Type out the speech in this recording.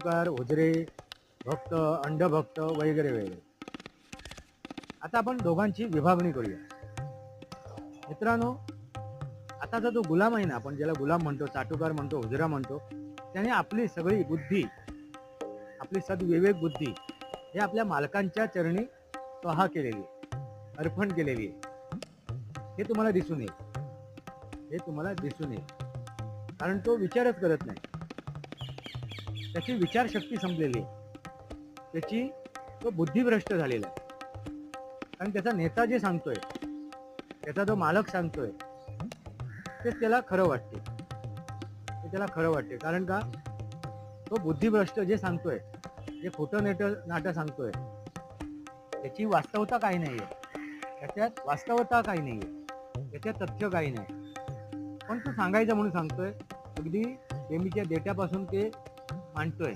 Car उजरे भक्त अंडभक्त वगैरे वगैरे. आता आपण दोघांची विभागणी करूया. मित्रांनो आताचा जो गुलाम आहे ना आपण ज्याला गुलाम म्हणतो चाटुकार म्हणतो हुजरा म्हणतो त्याने आपली सगळी बुद्धी आपली सद्विवेक बुद्धी हे आपल्या मालकांच्या चरणी स्वहा केलेली आहे अर्पण केलेली आहे. हे तुम्हाला दिसून येईल. हे तुम्हाला दिसून येईल. कारण तो विचारच करत नाही. त्याची विचारशक्ती संपलेली आहे. त्याची तो बुद्धिभ्रष्ट झालेला आहे. कारण त्याचा नेता जे सांगतोय त्याचा जो मालक सांगतोय ते त्याला खरं वाटते. ते त्याला खरं वाटते. कारण का? तो बुद्धिभ्रष्ट जे सांगतोय जे खोटं नेट नाटं सांगतोय त्याची वास्तवता काही नाही आहे त्याच्यात वास्तवता काही नाही आहे त्याच्यात तथ्य काही नाही. पण तो सांगायचं म्हणून सांगतोय अगदी नेहमीच्या डेट्यापासून ते मांडतोय.